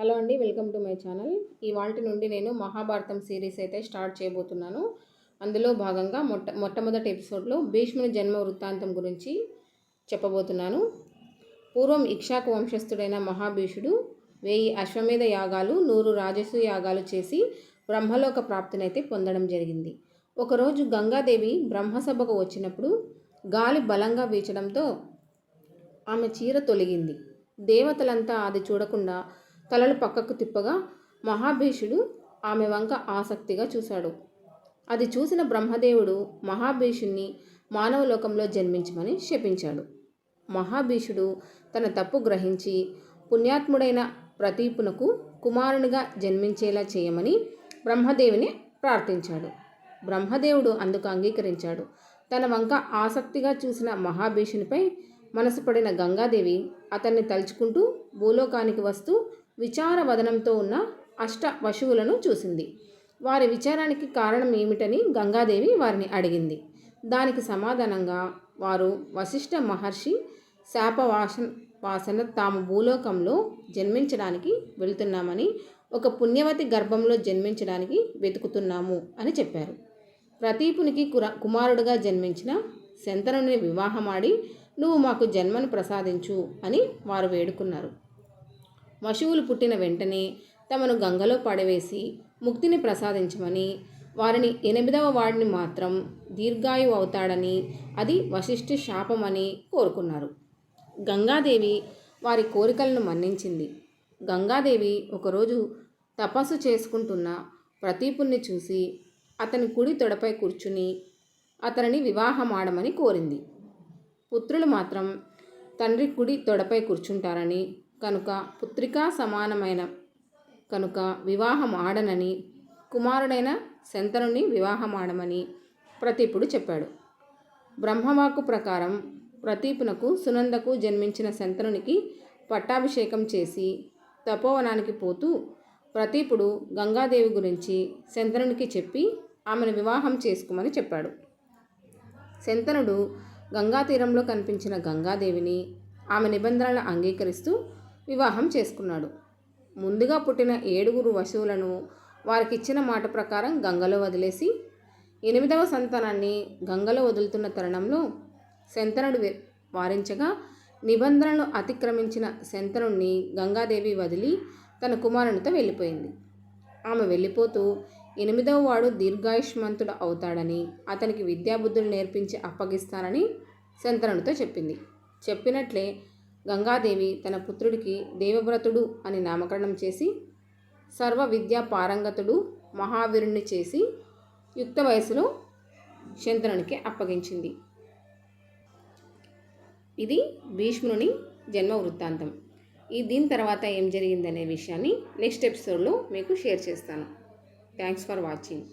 Hello అండి welcome to my channel. ఇవాళ నుండి నేను మహాభారతం సిరీస్ అయితే స్టార్ట్ చేయబోతున్నాను. అందులో భాగంగా మొట్ట మొట్టమొదటి ఎపిసోడ్లో భీష్ముని జన్మ వృత్తాంతం గురించి చెప్పబోతున్నాను. పూర్వం ఇక్షాకు వంశస్థుడైన మహాభీషుడు వెయ్యి అశ్వమేధ యాగాలు నూరు రాజసు యాగాలు చేసి బ్రహ్మలోక ప్రాప్తినైతే పొందడం జరిగింది. ఒకరోజు గంగాదేవి బ్రహ్మసభకు వచ్చినప్పుడు గాలి బలంగా వీచడంతో ఆమె చీర తొలగింది. దేవతలంతా అది చూడకుండా తలలు పక్కకు తిప్పగా మహాభీషుడు ఆమె వంక ఆసక్తిగా చూశాడు. అది చూసిన బ్రహ్మదేవుడు మహాభీషుణ్ణి మానవలోకంలో జన్మించమని శపించాడు. మహాభీషుడు తన తప్పు గ్రహించి పుణ్యాత్ముడైన ప్రతీపునకు కుమారునిగా జన్మించేలా చేయమని బ్రహ్మదేవిని ప్రార్థించాడు. బ్రహ్మదేవుడు అందుకు అంగీకరించాడు. తన వంక ఆసక్తిగా చూసిన మహాభీషునిపై మనసు పడిన గంగాదేవి అతన్ని తలుచుకుంటూ భూలోకానికి వస్తూ విచారవదనంతో ఉన్న అష్ట వశువులను చూసింది. వారి విచారానికి కారణం ఏమిటని గంగాదేవి వారిని అడిగింది. దానికి సమాధానంగా వారు వశిష్ఠ మహర్షి శాపవాసన వాసన తాము భూలోకంలో జన్మించడానికి వెళుతున్నామని ఒక పుణ్యవతి గర్భంలో జన్మించడానికి వెతుకుతున్నాము అని చెప్పారు. ప్రతీపునికి కుర కుమారుడుగా జన్మించిన శంతనుని వివాహమాడి నువ్వు మాకు జన్మను ప్రసాదించు అని వారు వేడుకున్నారు. పశువులు పుట్టిన వెంటనే తమను గంగలో పడవేసి ముక్తిని ప్రసాదించమని వారిని ఎనిమిదవ వాడిని మాత్రం దీర్ఘాయువు అవుతాడని అది వశిష్ఠ శాపమని కోరుకున్నారు. గంగాదేవి వారి కోరికలను మన్నించింది. గంగాదేవి ఒకరోజు తపస్సు చేసుకుంటున్న ప్రతీపుణ్ణి చూసి అతని కుడి తొడపై కూర్చుని అతనిని వివాహమాడమని కోరింది. పుత్రులు మాత్రం తండ్రి కుడి తొడపై కూర్చుంటారని కనుక పుత్రికా సమానమైన కనుక వివాహం ఆడనని కుమారుడైన శంతనుని వివాహం ఆడమని ప్రతీపుడు చెప్పాడు. బ్రహ్మవాకు ప్రకారం ప్రతీపునకు సునందకు జన్మించిన శంతనునికి పట్టాభిషేకం చేసి తపోవనానికి పోతూ ప్రతీపుడు గంగాదేవి గురించి శంతనునికి చెప్పి ఆమెను వివాహం చేసుకోమని చెప్పాడు. శంతనుడు గంగా తీరంలో కనిపించిన గంగాదేవిని ఆమె నిబంధనలను అంగీకరిస్తూ వివాహం చేసుకున్నాడు. ముందుగా పుట్టిన ఏడుగురు వశువులను వారికిచ్చిన మాట ప్రకారం గంగలో వదిలేసి ఎనిమిదవ సంతానాన్ని గంగలో వదులుతున్న తరుణంలో శంతనుడు వారించగా నిబంధనలు అతిక్రమించిన శంతనుణ్ణి గంగాదేవి వదిలి తన కుమారునితో వెళ్ళిపోయింది. ఆమె వెళ్ళిపోతూ ఎనిమిదవ వాడు దీర్ఘాయుష్మంతుడు అవుతాడని అతనికి విద్యాబుద్ధులు నేర్పించి అప్పగిస్తానని శంతనుడితో చెప్పింది. చెప్పినట్లే గంగాదేవి తన పుత్రుడికి దేవవ్రతుడు అని నామకరణం చేసి సర్వ విద్యా పారంగతుడు మహావీరుణ్ణి చేసి యుక్త వయసులో శంతనునికి అప్పగించింది. ఇది భీష్ముని జన్మ వృత్తాంతం. ఈ దీని తర్వాత ఏం జరిగిందనే విషయాన్ని నెక్స్ట్ ఎపిసోడ్లో మీకు షేర్ చేస్తాను. Thanks for watching.